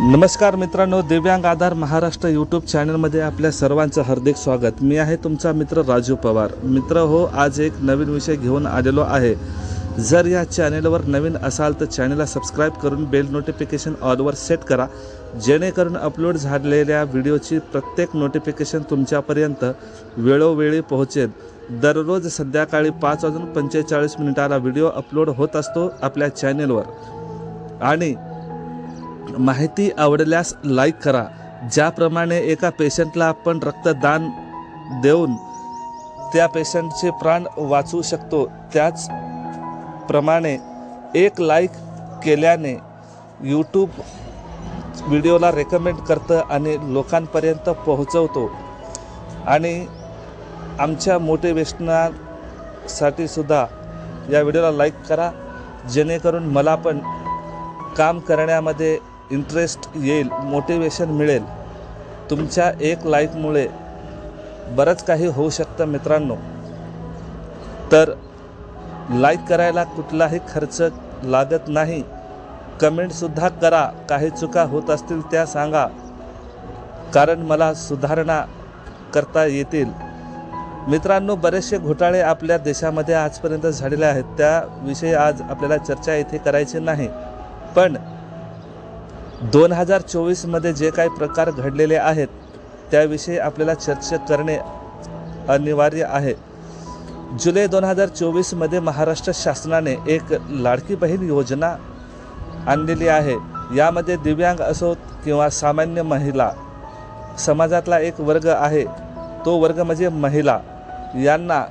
नमस्कार मित्रांनो दिव्यांग आधार महाराष्ट्र यूट्यूब चॅनलमध्ये आपल्या सर्वांचं हार्दिक स्वागत. मी आहे तुमचा मित्र राजू पवार. मित्र हो आज एक नवीन विषय घेऊन आलेलो आहे. जर या चॅनेलवर नवीन असाल तर चॅनलला सबस्क्राईब करून बेल नोटिफिकेशन ऑलवर सेट करा. जेणेकरून अपलोड झालेल्या व्हिडिओची प्रत्येक नोटिफिकेशन तुमच्यापर्यंत वेळोवेळी पोहोचेल. दररोज संध्याकाळी पाच वाजून पंचेचाळीस मिनिटाला व्हिडिओ अपलोड होत असतो आपल्या चॅनेलवर आणि माहिती आवडल्यास लाईक करा. ज्याप्रमाणे एका पेशंटला आपण रक्तदान देऊन त्या पेशंटचे प्राण वाचवू शकतो त्याच प्रमाणे एक लाईक केल्याने यूट्यूब व्हिडिओला रेकमेंड करतं आणि लोकांपर्यंत पोहोचवतो. आणि आमच्या मोटिवेशनासाठी सुद्धा या व्हिडिओला लाईक करा. जेणेकरून मला पण काम करण्यामध्ये इंटरेस्ट येईल मोटिवेशन मिळेल तुमच्या एक लाईकमुळे बरंच काही होऊ शकतं मित्रांनो. तर लाईक करायला कुठलाही खर्च लागत नाही. कमेंटसुद्धा करा काही चुका होत असतील त्या सांगा. कारण मला सुधारणा करता येतील. मित्रांनो बरेचसे घोटाळे आपल्या देशामध्ये आजपर्यंत झालेले आहेत. त्याविषयी आज आपल्याला चर्चा इथे करायची नाही. पण दोन हजार चोवीसमध्ये जे काही प्रकार घडलेले आहेत त्याविषयी आपल्याला चर्चा करणे अनिवार्य आहे. जुलै दोन हजार चोवीसमध्ये महाराष्ट्र शासनाने एक लाडकी बहीण योजना आणलेली आहे. यामध्ये दिव्यांग असोत किंवा सामान्य महिला समाजातला एक वर्ग आहे. तो वर्ग म्हणजे महिला. यांना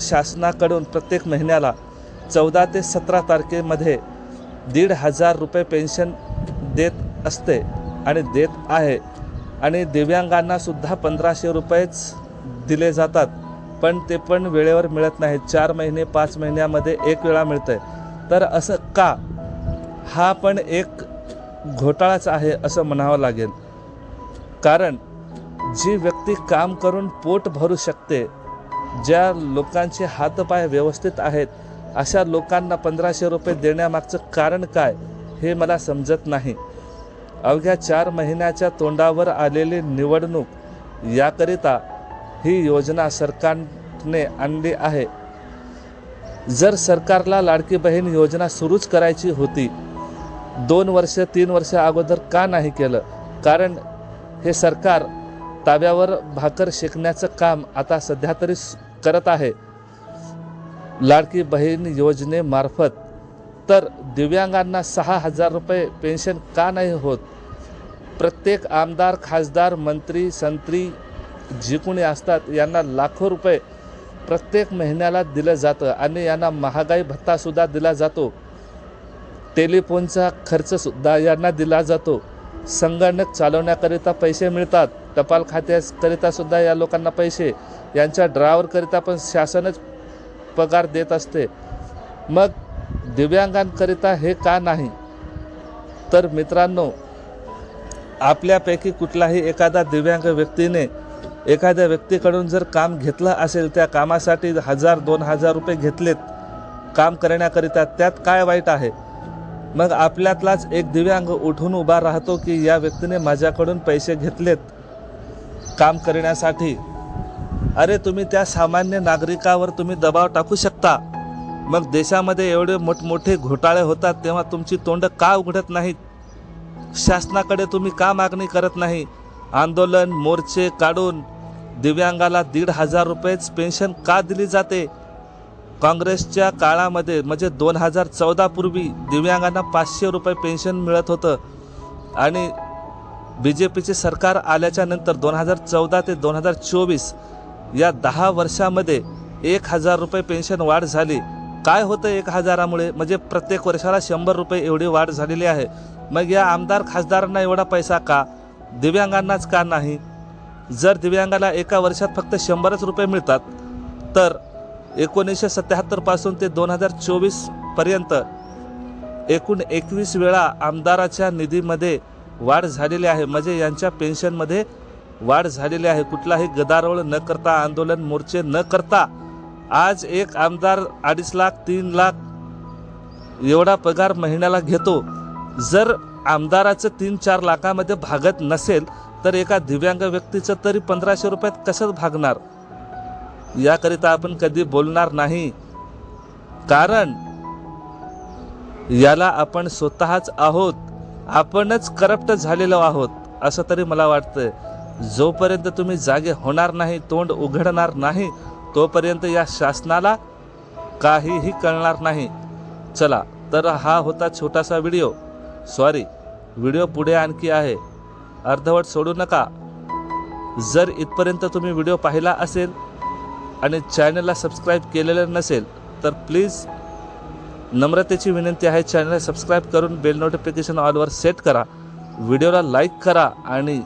शासनाकडून प्रत्येक महिन्याला चौदा ते सतरा तारखेमध्ये दीड हजार रुपये पेन्शन देत असते आणि देत आहे. आणि दिव्यांगांनासुद्धा पंधराशे रुपयेच दिले जातात. पण ते पण वेळेवर मिळत नाही चार महिने पाच महिन्यामध्ये एक वेळा मिळतं आहे तर असं का? हा पण एक घोटाळाच आहे असं म्हणावं लागेल. कारण जी व्यक्ती काम करून पोट भरू शकते ज्या लोकांचे हातपाय व्यवस्थित आहेत अशा लोकांना पंधराशे रुपये देण्यामागचं कारण काय हे मला समजत नाही. अवघ्या चार महिन्याच्या तोंडावर आलेली निवडणूक याकरिता ही योजना सरकारने आणली आहे. जर सरकारला लाडकी बहीण योजना सुरूच करायची होती दोन वर्ष तीन वर्ष अगोदर का नाही केलं? कारण हे सरकार ताब्यावर भाकर शेकण्याचं काम आता सध्या तरी करत आहे. लाडकी बहीण योजनेमार्फत तर दिव्यांगांना सहा हजार रुपये पेन्शन का नाही होत? प्रत्येक आमदार खासदार मंत्री संत्री जी कोणी असतात यांना लाखो रुपये प्रत्येक महिन्याला दिलं जातं आणि यांना महागाई भत्तासुद्धा दिला जातो. टेलिफोनचा खर्चसुद्धा यांना दिला जातो. संगणक चालवण्याकरिता पैसे मिळतात. टपाल खात्याकरितासुद्धा या लोकांना पैसे यांच्या ड्रायव्हरकरिता पण शासनच पगार देत असते. मग दिव्यांगांकरिता हे का नाही? तर मित्रांनो आपल्यापैकी कुठलाही एखादा दिव्यांग व्यक्तीने एखाद्या व्यक्तीकडून जर काम घेतलं असेल त्या कामासाठी हजार दोन हजार रुपये घेतलेत काम करण्याकरिता त्यात काय वाईट आहे? मग आपल्यातलाच एक दिव्यांग उठून उभा राहतो की या व्यक्तीने माझ्याकडून पैसे घेतलेत काम करण्यासाठी. अरे तुम्ही त्या सामान्य नागरिकावर तुम्ही दबाव टाकू शकता. मग देशामध्ये एवढे मोठमोठे घोटाळे होतात तेव्हा तुमची तोंड का उघडत नाहीत? शासनाकडे तुम्ही का मागणी करत नाही? आंदोलन मोर्चे काढून दिव्यांगाला दीड हजार रुपयेच पेन्शन का दिली जाते? काँग्रेसच्या काळामध्ये म्हणजे दोन हजार चौदापूर्वी दिव्यांगांना पाचशे रुपये पेन्शन मिळत होतं. आणि बी जे पीचे सरकार आल्याच्यानंतर दोन हजार चौदा ते दोन हजार चोवीस या दहा वर्षामध्ये एक हजार रुपये पेन्शन वाढ झाली. काय होतं एक हजारामुळे? म्हणजे प्रत्येक वर्षाला शंभर रुपये एवढी वाढ झालेली आहे. मग या आमदार खासदारांना एवढा पैसा का? दिव्यांगांनाच का नाही? जर दिव्यांगाला एका वर्षात फक्त शंभरच रुपये मिळतात तर एकोणीसशे सत्याहत्तरपासून ते दोन हजार चोवीसपर्यंत एकूण एकवीस वेळा आमदाराच्या निधीमध्ये वाढ झालेली आहे. म्हणजे यांच्या पेन्शनमध्ये वाढ झालेली आहे. कुठलाही गदारोळ न करता आंदोलन मोर्चे न करता आज एक आमदार अडीच लाख तीन लाख एवढा पगार महिन्याला घेतो. जर आमदाराचं तीन चार लाखामध्ये भागत नसेल तर एका दिव्यांग व्यक्तीचं तरी पंधराशे रुपयात कसं भागणार? याकरिता आपण कधी बोलणार नाही. कारण याला आपण स्वतःच आहोत. आपणच करप्ट झालेलो आहोत असं तरी मला वाटतंय. जोपर्यंत तुम्ही जागे होणार नाही तोंड उघडणार नाही तोपर्यंत या शासनाला काहीही कळणार नाही. चला तर हा होता छोटासा व्हिडिओ. सॉरी व्हिडिओ पुढे आणखी आहे. अर्धवट सोडू नका. जर इथपर्यंत तुम्ही व्हिडिओ पाहिला असेल आणि चॅनलला सबस्क्राईब केलेलं नसेल तर प्लीज नम्रतेची विनंती आहे चॅनलला सबस्क्राईब करून बेल नोटिफिकेशन ऑलवर सेट करा. व्हिडिओला लाईक करा आणि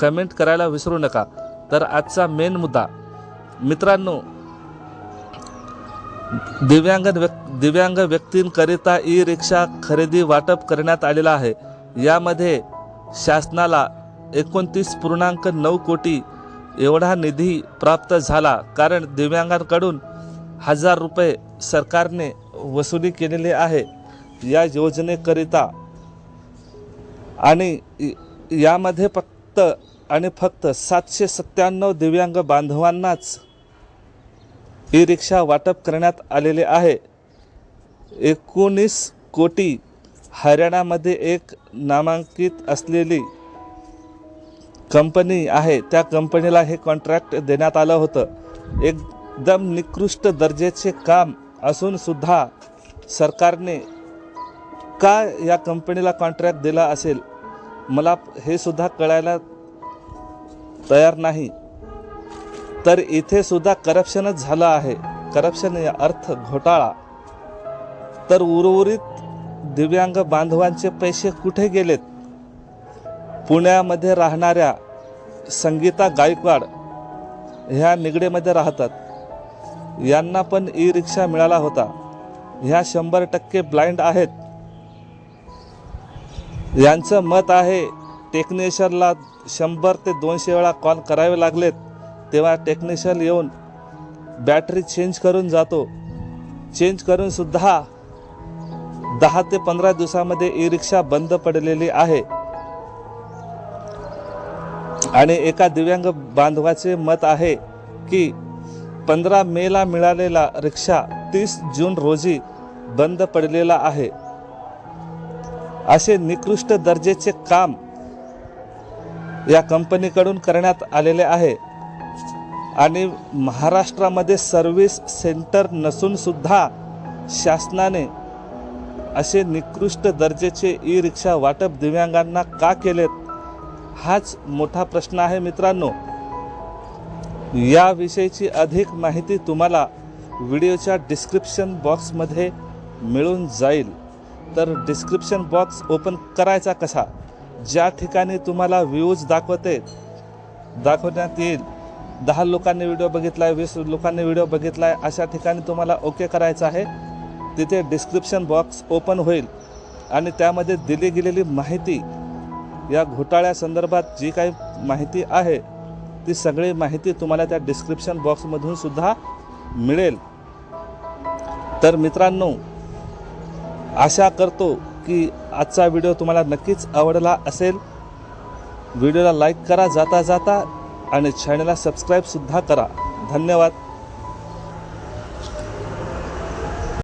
कमेंट करायला विसरू नका. तर आजचा मेन मुद्दा मित्रांनो दिव्यांग व्यक् दिव्यांग व्यक्तींकरिता ई रिक्षा खरेदी वाटप करण्यात आलेला आहे. यामध्ये शासनाला एकोणतीस पूर्णांक नऊ कोटी एवढा निधी प्राप्त झाला कारण दिव्यांगांकडून हजार रुपये सरकारने वसुली केलेली आहे. या योजनेकरिता आणि यामध्ये फक्त आणि फक्त सातशे सत्त्याण्णव दिव्यांग बांधवांनाच ई रिक्षा वाटप करण्यात आलेले आहे. एकोणीस कोटी हरियाणामध्ये एक नामांकित असलेली कंपनी आहे. त्या कंपनीला हे कॉन्ट्रॅक्ट देण्यात आलं होतं. एकदम निकृष्ट दर्जाचे काम असूनसुद्धा सरकारने का या कंपनीला कॉन्ट्रॅक्ट दिला असेल? मला हे सुद्धा कळायला तयार नाही. तर इथे सुद्धा करप्शनच झालं आहे. करप्शन अर्थ घोटाळा. तर उर्वरित दिव्यांग बांधवांचे पैसे कुठे गेलेत? पुण्यामध्ये राहणाऱ्या संगीता गायकवाड ह्या निगडेमध्ये राहतात. यांना पण ई रिक्षा मिळाला होता. ह्या शंभर टक्के ब्लाइंड आहेत. यांचं मत आहे टेक्निशियनला शंभर ते दोनशे वेळा कॉल करावे लागलेत तेव्हा टेक्निशियन येऊन बॅटरी चेंज करून जातो. चेंज करूनसुद्धा दहा ते पंधरा दिवसामध्ये ई रिक्षा बंद पडलेली आहे. आणि एका दिव्यांग बांधवाचे मत आहे की पंधरा मेला मिळालेला रिक्षा तीस जून रोजी बंद पडलेला आहे. असे निकृष्ट दर्जेचे काम या कंपनीकडून करण्यात आलेले आहे. आणि महाराष्ट्रामध्ये सर्व्हिस सेंटर नसूनसुद्धा शासनाने असे निकृष्ट दर्जेचे ई रिक्षा वाटप दिव्यांगांना का केलेत हाच मोठा प्रश्न आहे मित्रांनो. याविषयीची अधिक माहिती तुम्हाला व्हिडिओच्या डिस्क्रिप्शन बॉक्समध्ये मिळून जाईल. तर डिस्क्रिप्शन बॉक्स ओपन करायचा कसा? ज्या ठिकाणी तुम्हाला व्ह्यूज दाखवते दाखवण्यात येईल. दहा लोकांनी व्हिडिओ बघितला आहे वीस लोकांनी व्हिडिओ बघितला आहे अशा ठिकाणी तुम्हाला ओके करायचं आहे. तिथे डिस्क्रिप्शन बॉक्स ओपन होईल. आणि त्यामध्ये दिली गेलेली माहिती या घोटाळ्यासंदर्भात जी काही माहिती आहे ती सगळी माहिती तुम्हाला त्या डिस्क्रिप्शन बॉक्समधून सुद्धा मिळेल. तर मित्रांनो आशा करतो की आजचा व्हिडिओ तुम्हाला नक्कीच आवडला असेल. व्हिडिओला लाईक करा जाता जाता आणि चॅनलला सबस्क्राईबसुद्धा करा. धन्यवाद.